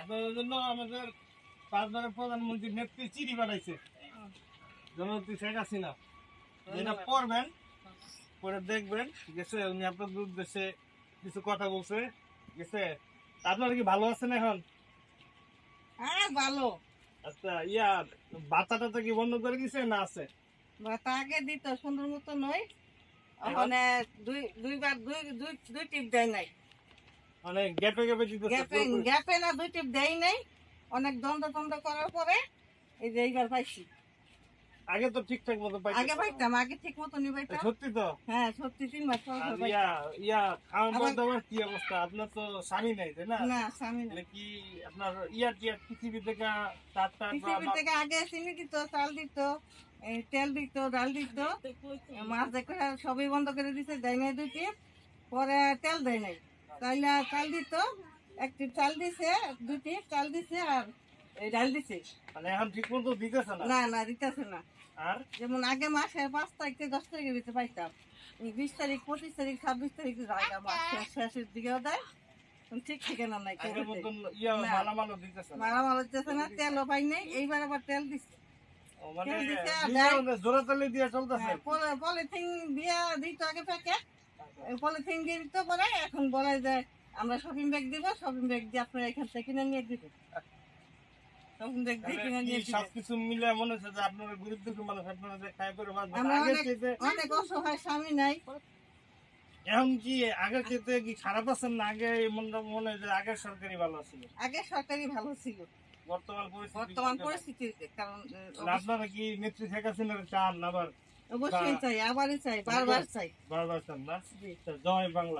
আপনাদের জন্য আমাদের পাঁচবারের প্রধানমন্ত্রী নেত্রী চিঠি পাঠাইছে। জননেত্রী শেখ হাসিনা। যেটা পড়বেন পরে দেখবেন গেছে উনি আপনাদের উদ্দেশ্যে কিছু কথা বলছে। গেছে আপনারা কি ভালো আছেন এখন? হ্যাঁ ভালো। আচ্ছা ইয়া বাচ্চা টাচ্চা কি বন্ধ করে দিছে না আছে? তা আগে দিত সুন্দর মতো নয়। ওখানে দুই দুইবার দুই দুই দুই টিপ দেয় নাই। মানে গ্যাপে গ্যাপে গ্যাপে গ্যাপে না দুই টিপ দেয় নাই। অনেক দ্বন্দ্ব দ্বন্দ্ব করার পরে এই যে এইবার পাইছি। আগে তো ঠিকঠাক মতো পাইছে আগে পাইতাম আগে ঠিক মতো নি পাইতাম। সত্যি তো? হ্যাঁ সত্যি তিন মাস পর ইয়া ইয়া খাওয়া দাওয়ার কি অবস্থা? আপনার তো স্বামী নাই তাই না? না স্বামী না মানে কি আপনার ইয়া টিয়া পৃথিবী থেকে তার তার পৃথিবী থেকে আগে চিনি দিত চাল দিত তেল দিত ডাল দিত। মাছ দেখে সবই বন্ধ করে দিছে দেয় নাই দুই টিপ পরে তেল দেয় নাই। তাইলে চাল দিত একটি চাল দিছে দুই টিপ চাল দিছে আর এই ডাল দিছে মানে এখন ঠিক মতো দিতেছে না। না না দিতেছে না। আর? যেমন আগে মাসে পাঁচ তারিখ থেকে দশ তারিখের ভিতরে পাইতাম। বিশ তারিখ পঁচিশ তারিখ ছাব্বিশ তারিখ জায়গা মাস শেষের দিকেও দেয়। ঠিক ঠিকানা নাই ইয়া। মালামালও দিতেছে না। তেলও পাই নাই। এইবার আবার তেল দিচ্ছে মানে হ্যাঁ, পলি- পলিথিন দিয়ে দিত আগে প্যাকেট পলিথিন দিয়ে দিত পরে এখন বলে যে আমরা শপিং ব্যাগ দিব শপিং ব্যাগ দিয়ে আপনারা এখান থেকে কিনে নিয়ে দিব শপিং ব্যাগ কিনে নিয়ে সবকিছু মিলে মনে হচ্ছে যে আপনারা গরিব দুঃখী মানুষ আপনারা যে খাই করে বাঁচবেন আমরা আগের অনেক অসহায় স্বামী নাই। এখন কি আগের চেয়ে কি খারাপ আছেন না? আগে মনে মনে হয় যে আগের সরকারি ভালো ছিল আগে সরকারি ভালো ছিল। বর্তমান পরিস্থিতি বর্তমান কি? পরিস্থিতিতে কারণ আপনারা কি নেত্রী শেখ হাসিনার চান আবার? অবশ্যই চাই আবারই চাই বারবার চাই। বারবার চান না? জয় বাংলা।